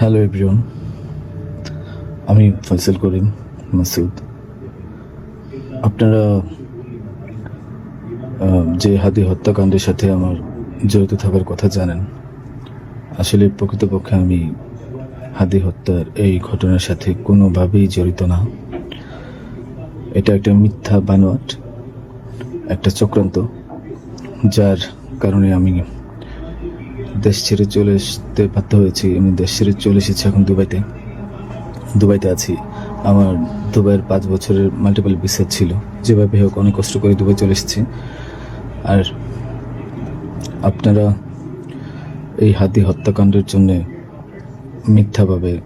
Hello everyone আমি ফয়সাল করিম, মাসুদ। আপনারা যে হাদি হত্যাকাণ্ডের সাথে আমার জড়িত থাকার কথা জানেন, আসলে প্রকৃতপক্ষে আমি হাদি হত্যার এই ঘটনার সাথে কোনোভাবেই জড়িত না। এটা একটা মিথ্যা বানোয়াট, একটা চক্রান্ত, যার কারণে আমি দেশ ছেড়ে চলে আসতে বাধ্য হয়েছি। আমি দেশ ছেড়ে চলে এসেছি এখন দুবাইতে। দুবাইতে আছি। আমার দুবাইয়ের পাঁচ বছরের মাল্টিপল ভিসা ছিল। যেভাবে হোক অনেক কষ্ট করে দুবাই চলে এসেছি। আর আপনারা এই হাতি হত্যাকাণ্ডের জন্য মিথ্যাভাবে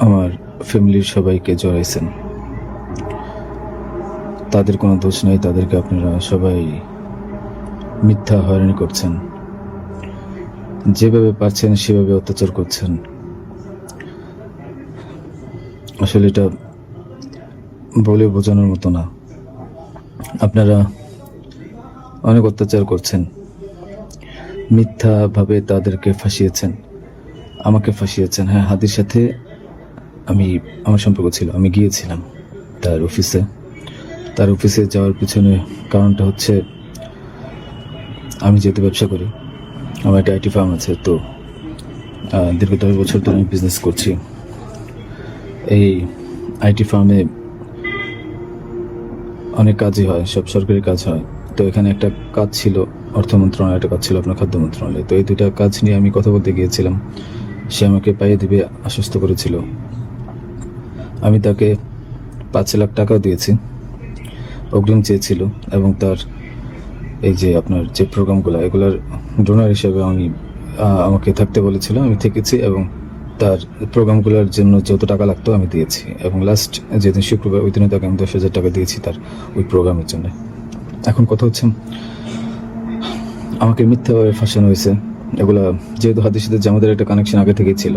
আমার ফ্যামিলির সবাইকে জড়াইছেন। তাদের কোনো দোষ নেই। তাদেরকে আপনারা সবাই মিথ্যা হয়রানি করছেন। যেভাবে পারছেন, সেভাবে অত্যাচার করছেন। আসলে এটা বলে বোঝানোর মতো না। আপনারা অনেক অত্যাচার করছেন। মিথ্যাভাবে তাদেরকে ফাঁসিয়েছেন। আমাকে ফাঁসিয়েছেন। হ্যাঁ হাদির সাথে আমি, আমার সম্পর্ক ছিল। আমি গিয়েছিলাম তার অফিসে। তার অফিসে যাওয়ার পিছনে কারণটা হচ্ছে আমি যেহেতু ব্যবসা করি আমার একটা আইটি ফার্ম আছে, তো দীর্ঘ দশ বছর ধরে আমি বিজনেস করছি। এই আইটি ফার্মে অনেক কাজই হয়, সব সরকারি কাজ হয়। তো এখানে একটা কাজ ছিল, অর্থ মন্ত্রণালয়, একটা কাজ ছিল আপনার খাদ্য মন্ত্রণালয়। তো এই দুটা কাজ নিয়ে আমি কথা বলতে গিয়েছিলাম। সে আমাকে পাইয়ে দিবে, আশ্বস্ত করেছিল। আমি তাকে পাঁচ লাখ টাকাও দিয়েছি। অগ্রিম চেয়েছিল এবং তার এই যে আপনার যে প্রোগ্রামগুলো, এগুলোর ডোনার হিসেবে আমি আমাকে থাকতে বলেছিল, আমি থেকেছি এবং তার প্রোগ্রামগুলোর জন্য যত টাকা লাগতো আমি দিয়েছি এবং লাস্ট যেদিন শুক্রবার, ওই দিনে তাকে আমি দশ হাজার টাকা দিয়েছি তার ওই প্রোগ্রামের জন্য। এখন কথা হচ্ছে, আমাকে মিথ্যাভাবে ফাঁসানো হয়েছে। এগুলা যেহেতু হাতের সাথে জামাতের একটা কানেকশন আগে থেকেই ছিল।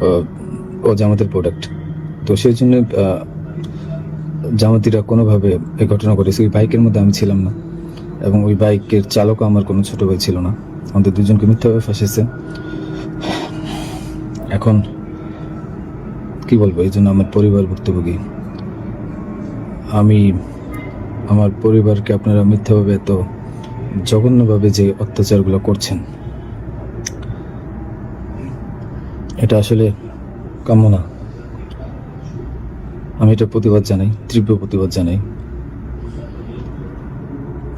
ও- জামাতের প্রোডাক্ট তো সেই জন্য জামাতিরা কোনোভাবে এই ঘটনা ঘটেছে। ওই বাইকের মধ্যে আমি ছিলাম না এবং ওই বাইকের চালকও আমার কোনো ছোট ভাই ছিল না। আমাদের দুজনকে মিথ্যাভাবে ফাঁসেছে এখন কি বলব, এই জন্য আমার পরিবার ভুক্তভোগী। আমি আমার পরিবারকে আপনারা মিথ্যাভাবে এত জঘন্যভাবে যে অত্যাচারগুলো করছেন, এটা আসলে কাম্য না। আমি এটা প্রতিবাদ জানাই, তীব্র প্রতিবাদ জানাই।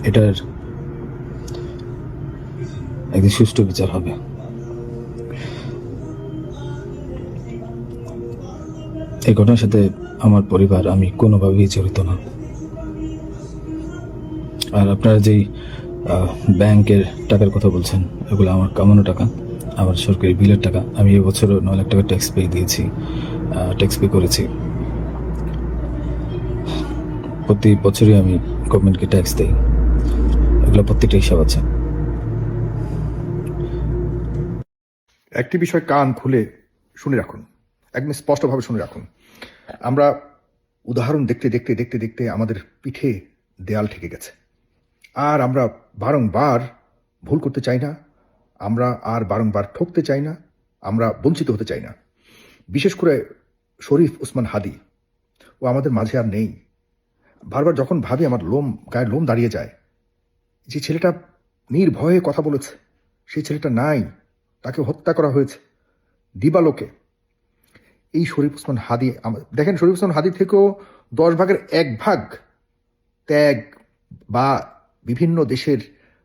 এটার একদিন সুষ্ঠু বিচার হবে। এই ঘটনার সাথে আমার পরিবার, আমি কোনোভাবেই জড়িত না। আর আপনারা যেই ব্যাংকের টাকার কথা বলছেন, এগুলো আমার কামানো টাকা, আমার সরকারি বিলের টাকা, আমি এবছরও নয় লাখ টাকা ট্যাক্স পে দিয়েছি ট্যাক্স পে করেছি। প্রতি বছরই আমি গভর্নমেন্টকে ট্যাক্স দিই। এগুলো প্রত্যেকটা হিসাব আছে। একটি বিষয় কান খুলে শুনে রাখুন। একদম স্পষ্টভাবে শুনে রাখুন। আমরা উদাহরণ দেখতে দেখতে দেখতে দেখতে আমাদের পিঠে দেয়াল ঠেকে গেছে। আর আমরা বারংবার ভুল করতে চাই না। আমরা আর বারংবার ঠকতে চাই না। আমরা বঞ্চিত হতে চাই না। বিশেষ করে শরীফ ওসমান হাদি, ও আমাদের মাঝে আর নেই। বারবার যখন ভাবি আমার লোম, গায়ের লোম দাঁড়িয়ে যায়, যে ছেলেটা নির্ভয়ে কথা বলেছে সেই ছেলেটা নাই, তাকে হত্যা করা হয়েছে, দিবালোকে। এই শরীফ ওসমান হাদি দেখেন শরীফ ওসমান হাদি থেকেও দশ ভাগের এক ভাগ ত্যাগ বা বিভিন্ন দেশের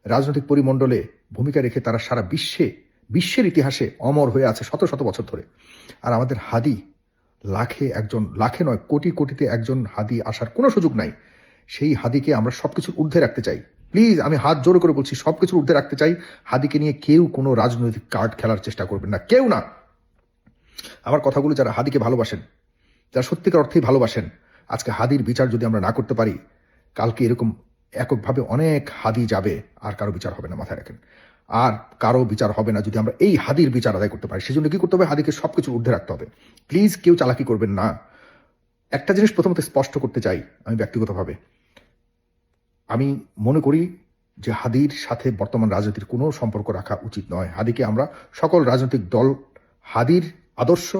রাজনৈতিক পরিমণ্ডলে ভূমিকা রেখে তারা সারা বিশ্বে, বিশ্বের ইতিহাসে অমর হয়ে আছে শত শত বছর ধরে। আর আমাদের হাদি লাখে একজন, লাখে নয়, কোটি কোটিতে একজন হাদি আসার কোনো সুযোগ নাই। সেই হাদিকে আমরা সবকিছুর ঊর্ধ্বে রাখতে চাই। প্লিজ, আমি হাত জোর করে বলছি, সবকিছুর ঊর্ধ্বে রাখতে চাই। হাদিকে নিয়ে কেউ কোনো রাজনৈতিক কার্ড খেলার চেষ্টা করবেন না। কেউ না। আমার কথাগুলো যারা হাদিকে ভালোবাসেন, যারা সত্যিকার অর্থেই ভালোবাসেন, আজকে হাদির বিচার যদি আমরা না করতে পারি, কালকে এরকম এককভাবে অনেক হাদি যাবে, আর কারও বিচার হবে না, মাথায় রাখেন। আর কারও বিচার হবে না যদি আমরা এই হাদির বিচার আদায় করতে পারি। সেজন্য কি করতে হবে? হাদিকে সবকিছু ঊর্ধ্বে রাখতে হবে। প্লিজ কেউ চালাকি করবেন না। একটা জিনিস প্রথমত স্পষ্ট করতে চাই আমি ব্যক্তিগতভাবে। আমি মনে করি যে হাদির সাথে বর্তমান রাজনীতির কোনো সম্পর্ক রাখা উচিত নয়। হাদিকে আমরা সকল রাজনৈতিক দল, হাদির আদর্শ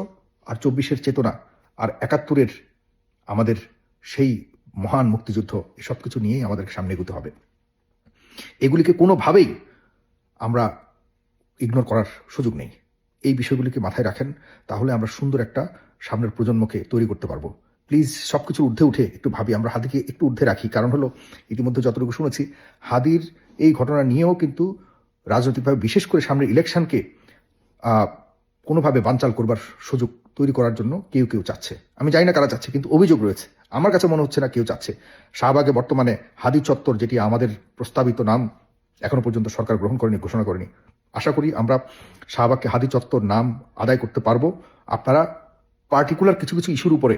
আর চব্বিশের চেতনা আর একাত্তরের আমাদের সেই মহান মুক্তিযুদ্ধ, এসব কিছু নিয়েই আমাদের সামনে এগোতে হবে। এগুলিকে কোনোভাবেই আমরা ইগনোর করার সুযোগ নেই। এই বিষয়গুলিকে মাথায় রাখেন, তাহলে আমরা সুন্দর একটা সামনের প্রজন্মকে তৈরি করতে পারব। প্লিজ সব কিছু ঊর্ধ্বে উঠে একটু ভাবি, আমরা হাদিকে একটু ঊর্ধ্বে রাখি। কারণ হলো, ইতিমধ্যে যতটুকু শুনেছি, হাদির এই ঘটনা নিয়েও কিন্তু রাজনৈতিকভাবে বিশেষ করে সামনের ইলেকশনকে কোনোভাবে বানচাল করবার সুযোগ তৈরি করার জন্য কেউ কেউ চাচ্ছে। আমি জানি না কারা চাচ্ছে, কিন্তু অভিযোগ রয়েছে। আমার কাছে মনে হচ্ছে না কেউ চাচ্ছে। শাহবাগে বর্তমানে হাদি চত্বর, যেটি আমাদের প্রস্তাবিত নাম এখনও পর্যন্ত সরকার গ্রহণ করেনি, ঘোষণা করেনি। আশা করি আমরা শাহবাগকে হাদি চত্বর নাম আদায় করতে পারব। আপনারা পার্টিকুলার কিছু কিছু ইস্যুর উপরে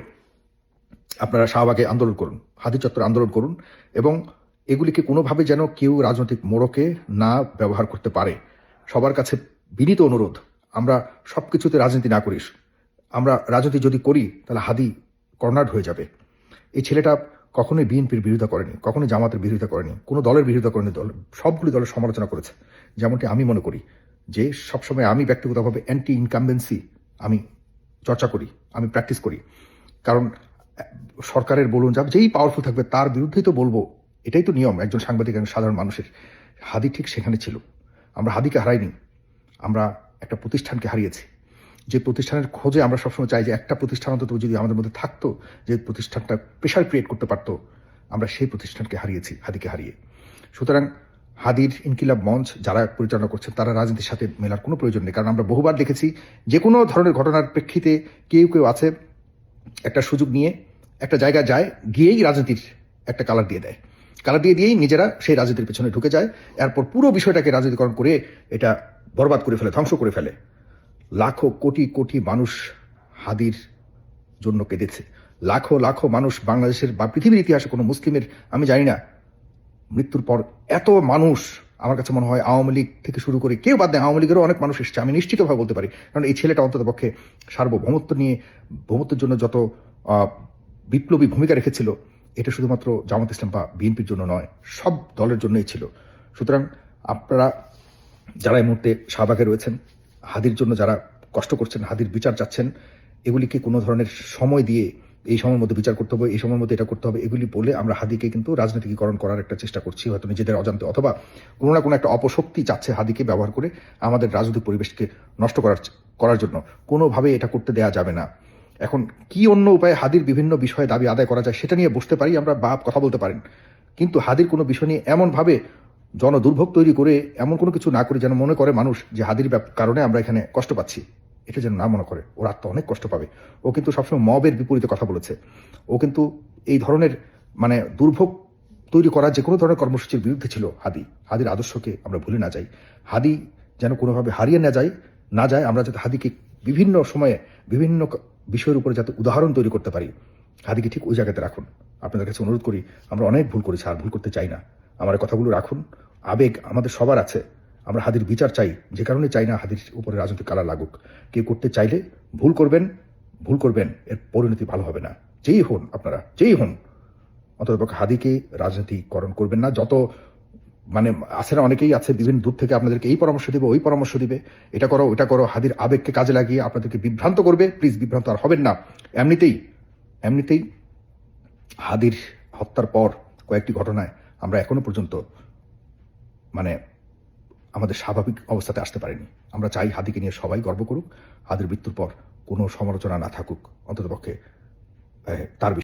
আপনারা শাহবাগে আন্দোলন করুন, হাদি চত্বর আন্দোলন করুন এবং এগুলিকে কোনোভাবে যেন কেউ রাজনৈতিক মোড়কে না ব্যবহার করতে পারে। সবার কাছে বিনীত অনুরোধ, আমরা সব কিছুতে রাজনীতি না করিস। আমরা রাজনীতি যদি করি, তাহলে হাদি কর্নার্ড হয়ে যাবে। এই ছেলেটা কখনোই বিএনপির বিরোধিতা করেনি, কখনোই জামাতের বিরোধিতা করেনি, কোনো দলের বিরোধিতা করেনি, দল, সবগুলি দলের সমালোচনা করেছে। যেমনটি আমি মনে করি যে সবসময় আমি ব্যক্তিগতভাবে অ্যান্টি ইনকামবেন্সি আমি চর্চা করি, আমি প্র্যাকটিস করি। কারণ, সরকারের বলুন যা যেই পাওয়ারফুল থাকবে তার বিরুদ্ধেই তো বলব, এটাই তো নিয়ম, একজন সাংবাদিক, একজন সাধারণ মানুষের। হাদি ঠিক সেখানে ছিল। আমরা হাদিকে হারাইনি, আমরা একটা প্রতিষ্ঠানকে হারিয়েছি। যে প্রতিষ্ঠানের খোঁজে আমরা সবসময় চাই যে একটা প্রতিষ্ঠান অন্তত যদি আমাদের মধ্যে থাকতো, যে প্রতিষ্ঠানটা প্রেশার ক্রিয়েট করতে পারতো, আমরা সেই প্রতিষ্ঠানকে হারিয়েছি, হাদিকে হারিয়ে। সুতরাং হাদির ইনকিলাব মঞ্চ যারা পরিচালনা করছেন, তারা রাজনীতির সাথে মেলার কোনো প্রয়োজন নেই। কারণ আমরা বহুবার দেখেছি যে কোনো ধরনের ঘটনার প্রেক্ষিতে কেউ কেউ আছে, একটা সুযোগ নিয়ে একটা জায়গায় যায়, গিয়েই রাজনীতির একটা কালার দিয়ে দেয়। কালার দিয়ে দিয়েই নিজেরা সেই রাজনীতির পেছনে ঢুকে যায়, এরপর পুরো বিষয়টাকে রাজনীতিকরণ করে এটা বরবাদ করে ফেলে, ধ্বংস করে ফেলে। লাখো কোটি কোটি মানুষ হাদির জন্য কেঁদেছে। লাখো লাখো মানুষ বাংলাদেশের বা পৃথিবীর ইতিহাসে কোনো মুসলিমের, আমি জানি না, মৃত্যুর পর এত মানুষ আমার কাছে মনে হয় আওয়ামী লীগ থেকে শুরু করে কেউ বাদ দেয় আওয়ামী লীগেরও অনেক মানুষ এসেছে, আমি নিশ্চিতভাবে বলতে পারি। কারণ এই ছেলেটা অন্তত পক্ষে সার্বভৌমত্ব নিয়ে, ভৌমত্বের জন্য যত বিপ্লবী ভূমিকা রেখেছিল, এটা শুধুমাত্র জামাত ইসলাম বা বিএনপির জন্য নয়, সব দলের জন্যই ছিল। সুতরাং আপনারা যারা এই মুহূর্তে শাহবাগে রয়েছেন হাদির জন্য যারা কষ্ট করছেন, হাদির বিচার চাচ্ছেন, এগুলিকে কোনো ধরনের সময় দিয়ে এই সময়ের মধ্যে বিচার করতে হবে, এই সময়ের মধ্যে এটা করতে হবে, এগুলি বলে আমরা হাদিকে কিন্তু রাজনীতিকীকরণ করার একটা চেষ্টা করছি, হয়তো নিজেদের অজান্তে, অথবা কোনো না কোনো একটা অপশক্তি চাচ্ছে হাদিকে ব্যবহার করে আমাদের রাজনৈতিক পরিবেশকে নষ্ট করার করার জন্য। কোনোভাবে এটা করতে দেয়া যাবে না। এখন কি অন্য উপায়ে হাদির বিভিন্ন বিষয়ে দাবি আদায় করা যায় সেটা নিয়ে বসতে পারি, আমরা বাপ কথা বলতে পারেন। কিন্তু হাদির কোনো বিষয় নিয়ে এমনভাবে জনদুর্ভোগ তৈরি করে এমন কোনো কিছু না করে যেন মনে করে মানুষ যে হাদির কারণে আমরা এখানে কষ্ট পাচ্ছি। এটা যেন না মনে করে। ওর আত্মা অনেক কষ্ট পাবে। ও কিন্তু সবসময় মবের বিপরীতে কথা বলেছে। ও কিন্তু এই ধরনের মানে দুর্ভোগ তৈরি করা যে কোনো ধরনের কর্মসূচির বিরুদ্ধে ছিল হাদি। হাদির আদর্শকে আমরা ভুলে না যাই। হাদি যেন কোনোভাবে হারিয়ে না যায় না যায়, আমরা যাতে হাদিকে বিভিন্ন সময়ে বিভিন্ন বিষয়ের উপরে যাতে উদাহরণ তৈরি করতে পারি। হাদিকে ঠিক ওই জায়গাতে রাখুন। আপনাদের কাছে অনুরোধ করি, আমরা অনেক ভুল করেছি, আর ভুল করতে চাই না। আমার কথাগুলো রাখুন। আবেগ আমাদের সবার আছে। আমরা হাদির বিচার চাই। যে কারণে চাই না হাদির উপরে রাজনৈতিক কালা লাগুক। কেউ করতে চাইলে ভুল করবেন ভুল করবেন, এর পরিণতি ভালো হবে না। যেই হন আপনারা, যেই হন। অন্ততপক্ষে হাদিকে রাজনীতিকরণ করবেন না। যত মানে আছে না অনেকেই আছে, বিভিন্ন দূর থেকে আপনাদেরকে এই পরামর্শ দিবে, ওই পরামর্শ দিবে। এটা করো, ওটা করো, হাদির আবেগকে কাজে লাগিয়ে আপনাদেরকে বিভ্রান্ত করবে। প্লিজ বিভ্রান্ত আর হবেন না। এমনিতেই এমনিতেই হাদির হত্যার পর কয়েকটি ঘটনায় আমরা এখনও পর্যন্ত আমাদের স্বাভাবিক অবস্থাতে আসতে পারেনি। আমরা চাই হাদিকে নিয়ে সবাই গর্ব করুক, হাদির মৃত্যুর পর কোনো সমালোচনা না থাকুক, অন্ততপক্ষে তার